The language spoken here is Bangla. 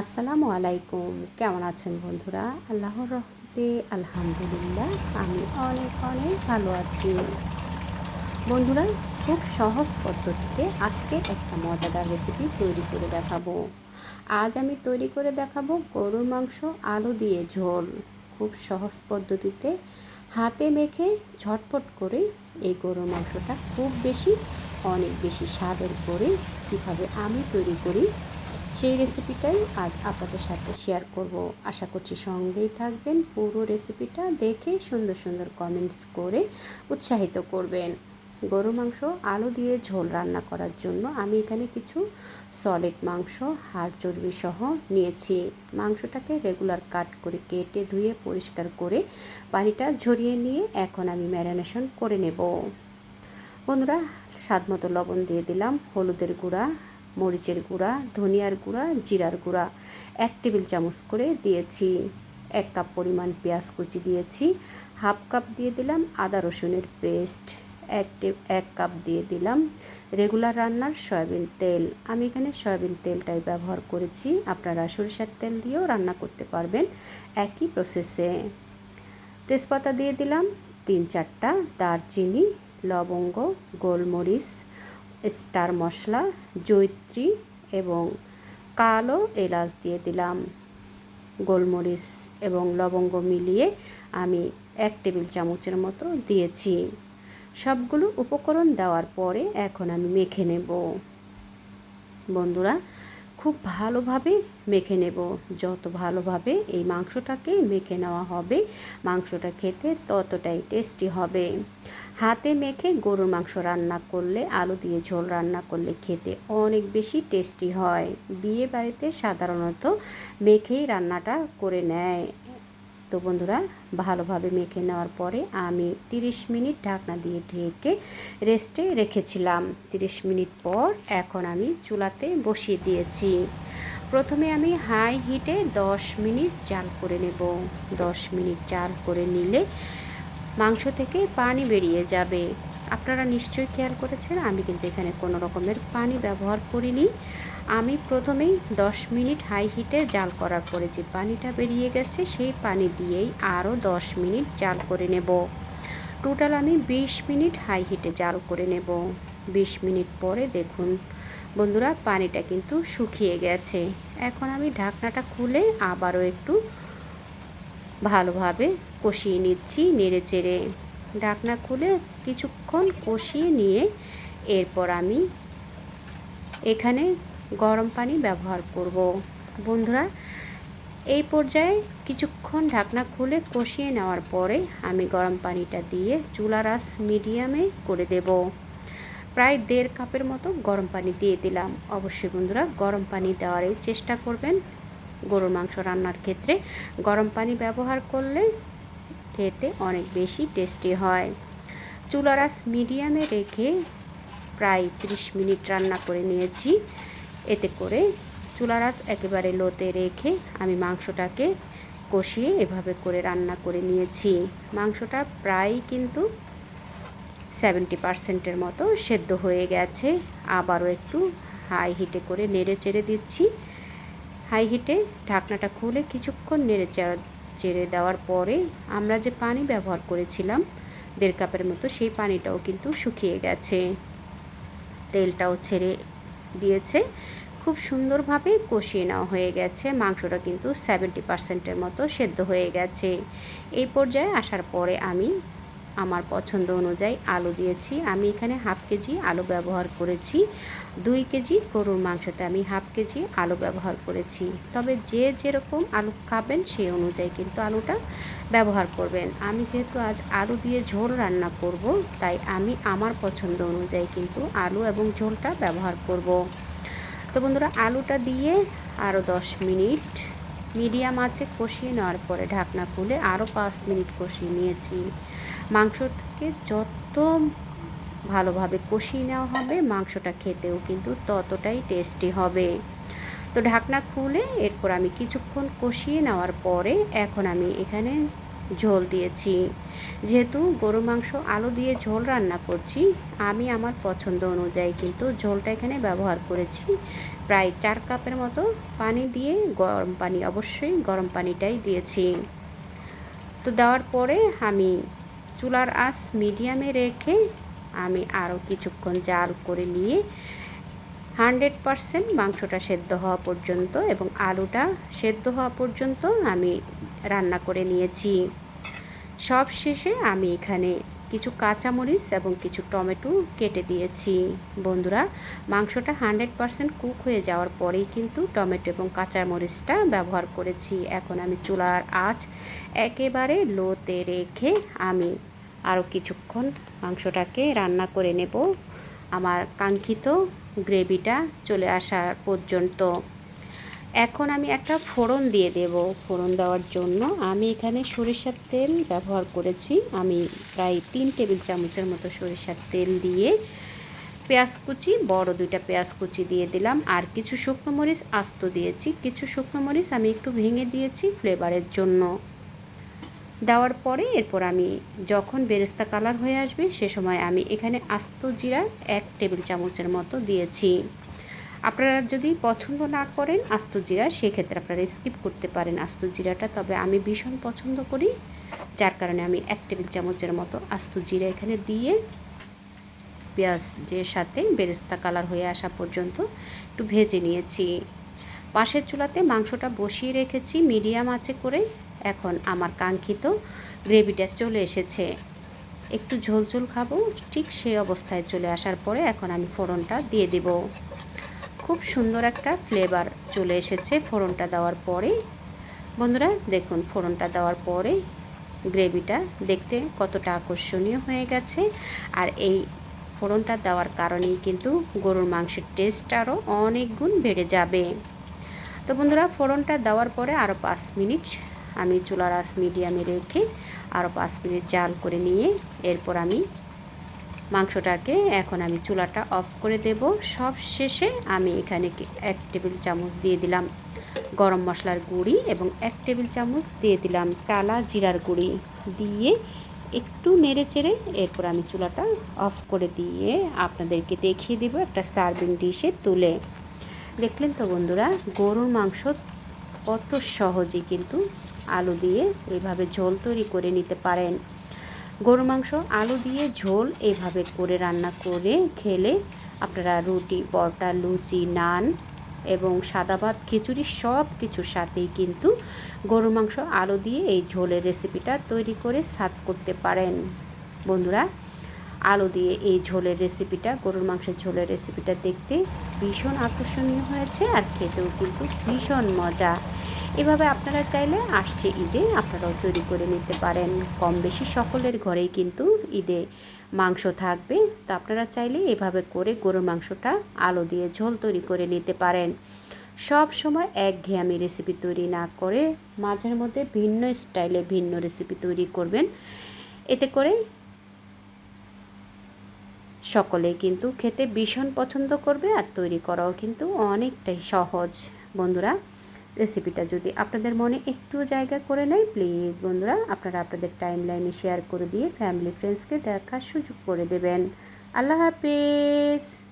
আসসালামু আলাইকুম। কেমন আছেন বন্ধুরা? আল্লাহর রহমতে আলহামদুলিল্লাহ, আমি অনেক অনেক ভালো আছি। বন্ধুরা, খুব সহজ পদ্ধতিতে আজকে একটা মজাদার রেসিপি তৈরি করে দেখাবো। আজ আমি তৈরি করে দেখাবো গরুর মাংস আলু দিয়ে ঝোল। খুব সহজ পদ্ধতিতে হাতে মেখে ঝটপট করে এই গরুর মাংসটা খুব বেশি, অনেক বেশি স্বাদের করে কীভাবে আমি তৈরি করি সেই রেসিপিটাই আজ আপনাদের সাথে শেয়ার করব, আশা করছি সঙ্গেই থাকবেন। পুরো রেসিপিটা দেখে সুন্দর সুন্দর কমেন্টস করে উৎসাহিত করবেন। গরু মাংস, আলু দিয়ে ঝোল রান্না করার জন্য আমি এখানে কিছু সলিড মাংস, হাড় চর্বি সহ নিয়েছি। মাংসটাকে রেগুলার কাট করে কেটে ধুয়ে পরিষ্কার করে পানিটা ঝরিয়ে নিয়ে এখন আমি ম্যারিনেশন করে নেব। বন্ধুরা স্বাদ মতো লবণ দিয়ে দিলাম, হলুদের গুঁড়া মরিচের গুঁড়া, ধনিয়ার গুঁড়া, জিরার গুঁড়া। এক টেবিল চামচ করে দিয়েছি। এক কাপ পরিমাণ পেঁয়াজ কুচি দিয়েছি। হাফ কাপ দিয়ে দিলাম আদা রসুনের পেস্ট। এক এক কাপ দিয়ে দিলাম রেগুলার রান্নার সয়াবিন তেল। আমি এখানে সয়াবিন তেলটাই ব্যবহার করেছি। আপনারা সরিষার তেল দিয়েও রান্না করতে পারবেন একই প্রসেসে তেজপাতা দিয়ে দিলাম তিন চারটা দারচিনি, লবঙ্গ, গোলমরিচ স্টার মশলা, জৈত্রী এবং কালো এলাচ দিয়ে দিলাম। গোলমরিচ এবং লবঙ্গ মিলিয়ে আমি এক টেবিল চামচের মতো দিয়েছি। সবগুলো উপকরণ দেওয়ার পরে এখন আমি মেখে নেব। বন্ধুরা খুব ভালোভাবে মেখে নেব। যত ভালোভাবে এই মাংসটাকে মেখে নেওয়া হবে, মাংসটা খেতে ততটাই টেস্টি হবে। হাতে মেখে গরুর মাংস রান্না করলে, আলু দিয়ে ঝোল রান্না করলে খেতে অনেক বেশি টেস্টি হয়। বিয়ে বাড়িতে সাধারণত মেখেই রান্নাটা করে নেয়। তো বন্ধুরা, ভালোভাবে মেখে নেওয়ার পরে আমি 30 মিনিট ঢাকনা দিয়ে ঢেকে রেস্টে রেখেছিলাম। 30 মিনিট পর এখন আমি চুলাতে বসিয়ে দিয়েছি। প্রথমে আমি হাই হিটে 10 মিনিট জাল করে নেব। 10 মিনিট জাল করে নিলে মাংস থেকে পানি বেরিয়ে যাবে। আপনারা নিশ্চয়ই খেয়াল করেছেন, আমি কিন্তু এখানে কোনো রকমের পানি ব্যবহার করিনি। আমি প্রথমেই 10 মিনিট হাই হিটে জাল করার পরে যে পানিটা বেরিয়ে গেছে, সেই পানি দিয়েই আরও 10 মিনিট জাল করে নেব। টোটাল আমি 20 মিনিট হাই হিটে জাল করে নেব। 20 মিনিট পরে দেখুন, বন্ধুরা, পানিটা কিন্তু শুকিয়ে গেছে। এখন আমি ঢাকনাটা খুলে আবারও একটু ভালোভাবে কষিয়ে নিচ্ছি নেড়ে চেড়ে ঢাকনা খুলে কিছুক্ষণ কষিয়ে নিয়ে এরপর আমি এখানে গরম পানি ব্যবহার করব। বন্ধুরা, এই পর্যায়ে কিছুক্ষণ ঢাকনা খুলে কষিয়ে নেওয়ার পরে আমি গরম পানিটা দিয়ে চুলা রাস মিডিয়ামে করে দেব। প্রায় দেড় কাপের মতো গরম পানি দিয়ে দিলাম। অবশ্যই বন্ধুরা, গরম পানি দেওয়ারই চেষ্টা করবেন। গরুর মাংস রান্নার ক্ষেত্রে গরম পানি ব্যবহার করলে খেতে অনেক বেশি টেস্টি হয়। চুলা রাস মিডিয়ামে রেখে প্রায় 30 মিনিট রান্না করে নিয়েছি। এতে করে চুলারাস একেবারে লোতে রেখে আমি মাংসটাকে কষিয়ে এভাবে করে রান্না করে নিয়েছি। মাংসটা প্রায় কিন্তু সেভেন্টি পারসেন্টের মতো সেদ্ধ হয়ে গেছে। আবারও একটু হাই হিটে করে নেড়ে চেড়ে দিচ্ছি। হাই হিটে ঢাকনাটা খুলে কিছুক্ষণ নেড়ে চেড়ে দেওয়ার পরে আমরা যে পানি ব্যবহার করেছিলাম, দেড় কাপের মতো, সেই পানিটাও কিন্তু শুকিয়ে গেছে। তেলটাও ছেড়ে দিয়েছে। খুব সুন্দরভাবে কষিয়ে নেওয়া হয়ে গেছে। মাংসটা কিন্তু সেভেন্টি পার্সেন্টের মতো সেদ্ধ হয়ে গেছে। এই পর্যায়ে আসার পরে আমি আমার পছন্দ অনুযায়ী আলু দিয়েছি। আমি এখানে হাফ কেজি আলু ব্যবহার করেছি। দুই কেজি গরুর মাংসতে আমি হাফ কেজি আলু ব্যবহার করেছি। তবে যে যেরকম আলু খাবেন সেই অনুযায়ী কিন্তু আলুটা ব্যবহার করবেন। আমি যেহেতু আজ আলু দিয়ে ঝোল রান্না করব, তাই আমি আমার পছন্দ অনুযায়ী কিন্তু আলু এবং ঝোলটা ব্যবহার করব। তো বন্ধুরা, আলুটা দিয়ে আরও দশ মিনিট মিডিয়াম আছে, কষিয়ে নেওয়ার পরে ঢাকনা খুলে আরও পাঁচ মিনিট কষিয়ে নিয়েছি। মাংসটাকে যত ভালোভাবে কষিয়ে নেওয়া হবে, মাংসটা খেতেও কিন্তু ততটাই টেস্টি হবে। তো ঢাকনা খুলে এরপর আমি কিছুক্ষণ কষিয়ে নেওয়ার পরে এখন আমি এখানে ঝোল দিয়েছি। যেহেতু গরু মাংস আলু দিয়ে ঝোল রান্না করছি, আমি আমার পছন্দ অনুযায়ী কিন্তু ঝোলটা এখানে ব্যবহার করেছি। প্রায় চার কাপের মতো পানি দিয়ে গরম পানি, অবশ্যই গরম পানিটাই দিয়েছি। তো দেওয়ার পরে আমি চুলার আঁচ মিডিয়ামে রেখে আমি আরও কিছুক্ষণ জাল করে নিয়ে হান্ড্রেড পারসেন্ট মাংসটা সেদ্ধ হওয়া পর্যন্ত এবং আলুটা সেদ্ধ হওয়া পর্যন্ত আমি রান্না করে নিয়েছি। সব শেষে আমি এখানে কিছু কাঁচামরিচ এবং কিছু টমেটো কেটে দিয়েছি। বন্ধুরা, মাংসটা হান্ড্রেড পারসেন্ট কুক হয়ে যাওয়ার পরেই কিন্তু টমেটো এবং কাঁচামরিচটা ব্যবহার করেছি। এখন আমি চুলার আঁচ একেবারে লোতে রেখে আমি আরও কিছুক্ষণ মাংসটাকে রান্না করে নেব। আমার কাঙ্ক্ষিত গ্রেভিটা চলে আসার পর্যন্ত। এখন আমি একটা ফোড়ন দিয়ে দেব ফোড়ন দেওয়ার জন্য। আমি এখানে সরিষার তেল ব্যবহার করেছি। আমি প্রায় তিন টেবিল চামচের মতো সরিষার তেল দিয়ে পেঁয়াজ কুচি, বড় দুইটা পেঁয়াজ কুচি দিয়ে দিলাম। আর কিছু শুকনো মরিচ আস্ত দিয়েছি। কিছু শুকনো মরিচ আমি একটু ভেঙে দিয়েছি ফ্লেভারের জন্য। দেওয়ার পরে এরপর আমি যখন বেরেস্তা কালার হয়ে আসবে, সে সময় আমি এখানে আস্ত জিরা এক টেবিল চামচের মতো দিয়েছি। আপনারা যদি পছন্দ না করেন আস্ত জিরা, সেক্ষেত্রে আপনারা স্কিপ করতে পারেন আস্ত জিরাটা। তবে আমি ভীষণ পছন্দ করি, যার কারণে আমি এক টেবিল চামচের মতো আস্ত জিরা এখানে দিয়ে পেঁয়াজ যে সাথে বেরেস্তা কালার হয়ে আসা পর্যন্ত একটু ভেজে নিয়েছি। পাশের চুলাতে মাংসটা বসিয়ে রেখেছি মিডিয়াম আছে করে। এখন আমার কাঙ্ক্ষিত গ্রেভিটা চলে এসেছে। একটু ঝোল ঝোল খাব, ঠিক সেই অবস্থায় চলে আসার পরে এখন আমি ফোড়নটা দিয়ে দেব। খুব সুন্দর একটা ফ্লেভার চলে এসেছে ফোড়নটা দেওয়ার পরে বন্ধুরা, দেখুন, ফোড়নটা দেওয়ার পরে গ্রেভিটা দেখতে কতটা আকর্ষণীয় হয়ে গেছে। আর এই ফোড়নটা দেওয়ার কারণেই কিন্তু গরুর মাংসের টেস্ট আরও অনেক গুণ বেড়ে যাবে। তো বন্ধুরা, ফোড়নটা দেওয়ার পরে আরও পাঁচ মিনিট আমি চুলার আস মিডিয়ামে রেখে আরও পাঁচ মিনিট জাল করে নিয়ে এরপর আমি মাংসটাকে এখন আমি চুলাটা অফ করে দেব। সব শেষে আমি এখানে এক টেবিল চামচ দিয়ে দিলাম গরম মশলার গুঁড়ি এবং এক টেবিল চামচ দিয়ে দিলাম টালা জিরার গুঁড়ি। দিয়ে একটু নেড়ে চেড়ে এরপর আমি চুলাটা অফ করে দিয়ে আপনাদেরকে দেখিয়ে দেব একটা সার্ভিং ডিশে তুলে। দেখলেন তো বন্ধুরা, গরুর মাংস কত সহজে কিন্তু আলু দিয়ে এইভাবে ঝোল তৈরি করে নিতে পারেন। গরু মাংস, আলু দিয়ে ঝোল এভাবে করে রান্না করে খেলে আপনারা রুটি, পরোটা, লুচি, নান এবং সাদা ভাত, খিচুড়ি সব কিছুর সাথেই কিন্তু গরু মাংস, আলু দিয়ে এই ঝোলের রেসিপিটা তৈরি করে সার্ভ করতে পারেন। বন্ধুরা আলু দিয়ে এই ঝোলের রেসিপিটা, গরুর মাংসের ঝোলের রেসিপিটা দেখতে ভীষণ আকর্ষণীয় হয়েছে আর খেতেও কিন্তু ভীষণ মজা। এভাবে আপনারা চাইলে আসছে ঈদে আপনারাও তৈরি করে নিতে পারেন। কম বেশি সকলের ঘরেই কিন্তু ঈদে মাংস থাকবে। তো আপনারা চাইলে এভাবে করে গরুর মাংসটা, আলু দিয়ে ঝোল তৈরি করে নিতে পারেন। সব সময় একঘেয়ামি রেসিপি তৈরি না করে মাঝের মধ্যে ভিন্ন স্টাইলে ভিন্ন রেসিপি তৈরি করবেন। এতে করে সকলে কিন্তু খেতে ভীষণ পছন্দ করবে আর তৈরি করাও কিন্তু অনেকটাই সহজ। বন্ধুরা, রেসিপিটা যদি আপনাদের মনে একটু জায়গা করে নেয়, প্লিজ বন্ধুরা, আপনারা আপনাদের টাইম লাইনে শেয়ার করে দিয়ে ফ্যামিলি ফ্রেন্ডসকে দেখার সুযোগ করে দেবেন। আল্লাহ হাফিজ!